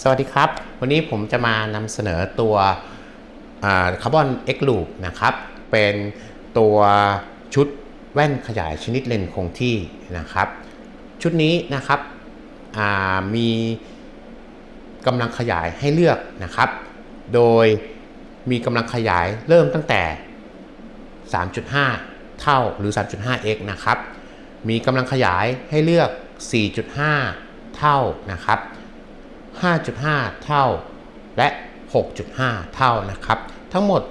สวัสดีครับ วันนี้ผมจะมานำเสนอตัวคาร์บอนเอ็กลูปนะครับ เป็นตัวชุดแว่นขยายชนิดเลนส์คงที่นะครับ ชุดนี้นะครับมีกำลังขยายให้เลือกนะครับ โดยมีกำลังขยายเริ่มตั้งแต่ 3.5 เท่าหรือ 3.5x นะครับ มีกำลังขยายให้เลือก 4.5 เท่านะครับ 5.5 เท่า และ 6.5 เท่านะครับ ทั้งหมด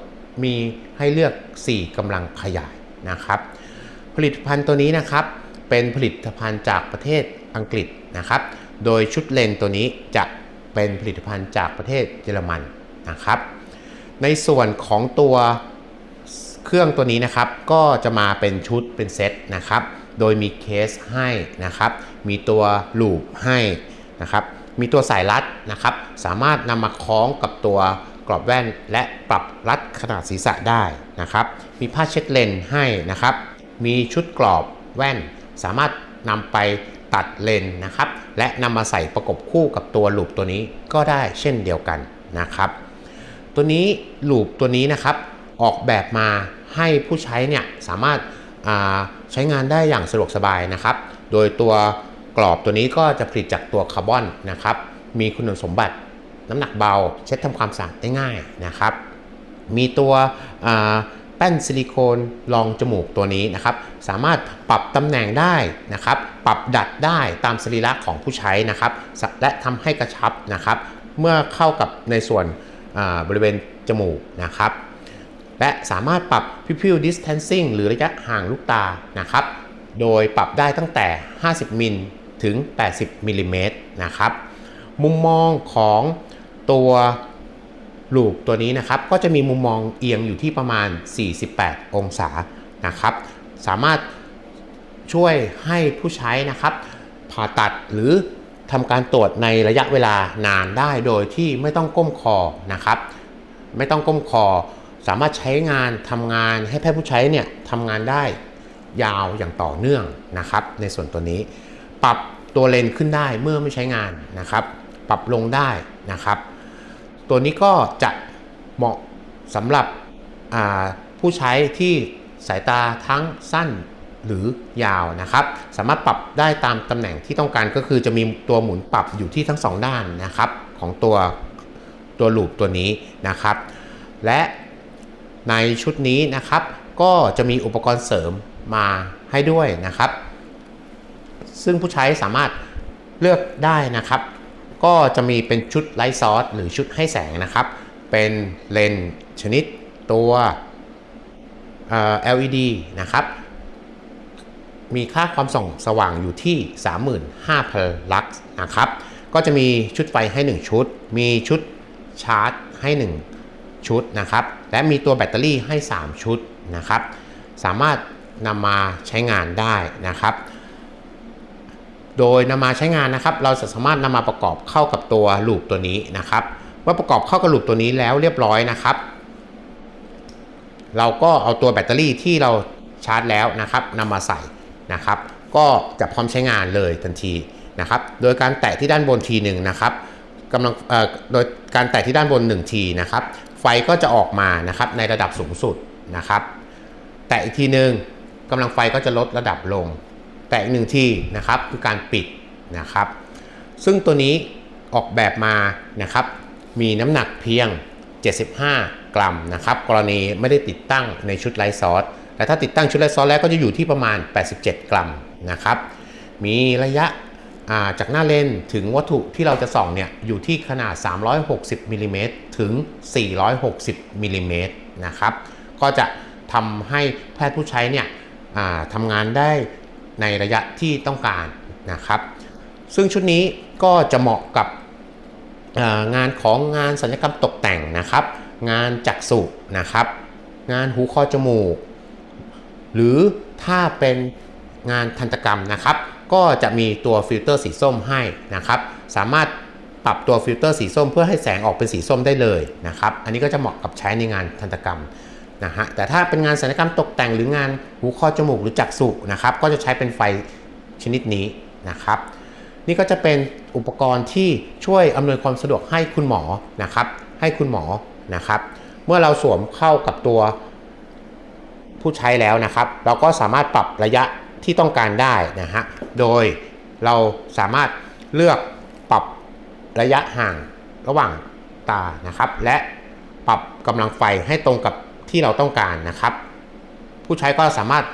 มีให้เลือก 4กำลังขยายนะครับ ผลิตภัณฑ์ตัวนี้นะครับ เป็นผลิตภัณฑ์จากประเทศอังกฤษนะครับ โดยชุดเลนตัวนี้จะเป็นผลิตภัณฑ์จากประเทศเยอรมันนะครับ ในส่วนของตัวเครื่องตัวนี้นะครับ ก็จะมาเป็นชุดเป็นเซตนะครับ โดยมีเคสให้นะครับ มีตัวลูปให้นะครับ มีตัวสายรัดนะครับ สามารถนำมาคล้องกับตัวกรอบแว่น และปรับรัดขนาดศีรษะได้นะครับ มีผ้าเช็ดเลนให้นะครับ มีชุดกรอบแว่น สามารถนำไปตัดเลนนะครับ และนำมาใส่ประกบคู่กับตัวลูปตัวนี้ก็ได้เช่นเดียวกันนะครับ ตัวนี้ลูปตัวนี้นะครับ ออกแบบมาให้ผู้ใช้เนี่ยสามารถใช้งานได้อย่างสะดวกสบายนะครับ โดยตัว กรอบตัวนี้ก็จะผลิตจากตัวคาร์บอนนะครับ มีคุณสมบัติน้ำหนักเบา เช็ดทำความสะอาดได้ง่ายนะครับ มีตัวแป้นซิลิโคนรองจมูกตัวนี้นะครับ สามารถปรับตำแหน่งได้นะครับ ปรับดัดได้ตามสรีระของผู้ใช้นะครับ และทำให้กระชับนะครับ เมื่อเข้ากับในส่วนบริเวณจมูกนะครับและสามารถปรับ pupil distancing หรือระยะห่างลูกตานะครับ โดยปรับได้ตั้งแต่ 50 มิล ถึง 80มิลิเมตรนะครับมุมมองของตัวลูกตัวนี้นะครับ ก็จะมีมุมมองเอียงอยู่ที่ประมาณ 48 องศานะครับ สามารถช่วยให้ผู้ใช้นะครับผ่าตัดหรือทำการตรวจในระยะเวลานานได้โดยที่ไม่ต้องก้มคอนะครับ ไม่ต้องก้มคอ สามารถใช้งานทำงานให้แพทย์ผู้ใช้เนี่ยทำงานได้ยาวอย่างต่อเนื่องนะครับ ในส่วนตัวนี้ ปรับ ตัวเลนขึ้นได้เมื่อไม่ใช้งานนะครับ ปรับลงได้นะครับ ตัวนี้ก็จะเหมาะสำหรับผู้ใช้ที่สายตาทั้งสั้นหรือยาวนะครับ สามารถปรับได้ตามตำแหน่งที่ต้องการก็คือจะมีตัวหมุนปรับอยู่ที่ทั้งสองด้านนะครับ ของตัวตัวลูปตัวนี้นะครับ และในชุดนี้นะครับ ก็จะมีอุปกรณ์เสริมมาให้ด้วยนะครับ ซึ่งผู้ใช้สามารถเลือกได้นะครับ ก็จะมีเป็นชุดไลท์ซอสหรือชุดให้แสงนะครับ เป็นเลนส์ชนิดตัว LED นะครับ มีค่าความส่องสว่างอยู่ที่ 35,000 ลักซ์นะครับ ก็จะมีชุดไฟให้ 1 ชุด มีชุดชาร์จให้ 1 ชุดนะครับ และมีตัวแบตเตอรี่ให้ 3 ชุดนะครับ สามารถนำมาใช้งานได้นะครับ โดยนำมาใช้งานนะครับ เราจะสามารถนำมาประกอบเข้ากับตัวลูปตัวนี้นะครับเมื่อประกอบเข้ากับลูปตัวนี้แล้วเรียบร้อยนะครับ เราก็เอาตัวแบตเตอรี่ที่เราชาร์จแล้วนะครับนำมาใส่นะครับ ก็จะพร้อมใช้งานเลยทันทีนะครับ โดยการแตะที่ด้านบนทีหนึ่งนะครับกำลังโดยการแตะที่ด้านบน 1 ทีนะครับ ไฟก็จะออกมานะครับในระดับสูงสุดนะครับ แตะอีกทีหนึ่งกำลังไฟก็จะลดระดับลง แตะอีกหนึ่งที่นะครับคือการปิดนะครับ ซึ่งตัวนี้ออกแบบมานะครับ มีน้ำหนักเพียง 75 กรัมนะครับ กรณีไม่ได้ติดตั้งในชุดไลท์ซอสแต่ถ้าติดตั้งชุดไลท์ซอสแล้วก็จะอยู่ที่ประมาณ 87 กรัมนะครับ มีระยะจากหน้าเลนถึงวัตถุที่เราจะส่องเนี่ยอยู่ที่ขนาด 360มิลิเมตรถึง 460มิลิเมตรนะครับ ก็จะทำให้แพทย์ผู้ใช้เนี่ยทำงานได้ ในระยะที่ต้องการนะครับ ซึ่งชุดนี้ก็จะเหมาะกับงานของงานสัญญกรรมตกแต่งนะครับ งานจักษุนะครับ งานหูคอจมูก หรือถ้าเป็นงานทันตกรรมนะครับ ก็จะมีตัวฟิลเตอร์สีส้มให้นะครับ สามารถปรับตัวฟิลเตอร์สีส้มเพื่อให้แสงออกเป็นสีส้มได้เลยนะครับ อันนี้ก็จะเหมาะกับใช้ในงานทันตกรรม นะฮะแต่ถ้าเป็นงานศัลยกรรมตกแต่งหรืองานหูคอจมูกหรือจักษุนะครับก็จะใช้เป็นไฟชนิดนี้นะครับ นี่ก็จะเป็นอุปกรณ์ที่ช่วยอำนวยความสะดวกให้คุณหมอนะครับ ให้คุณหมอนะครับ เมื่อเราสวมเข้ากับตัวผู้ใช้แล้วนะครับ เราก็สามารถปรับระยะที่ต้องการได้นะฮะโดยเราสามารถเลือกปรับระยะห่างระหว่างตานะครับ และปรับกำลังไฟให้ตรงกับ ที่เราต้องการนะครับ ผู้ใช้ก็สามารถ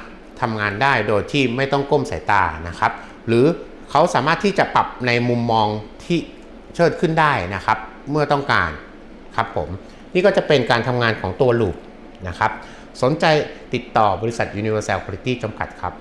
ทำงานได้โดยที่ไม่ต้องก้มสายตานะครับ หรือเขาสามารถที่จะปรับในมุมมองที่เชิดขึ้นได้นะครับ เมื่อต้องการครับผมนี่ก็จะเป็นการทำงานของตัวลูปนะครับ สนใจติดต่อบริษัท Universal Quality จำกัดครับ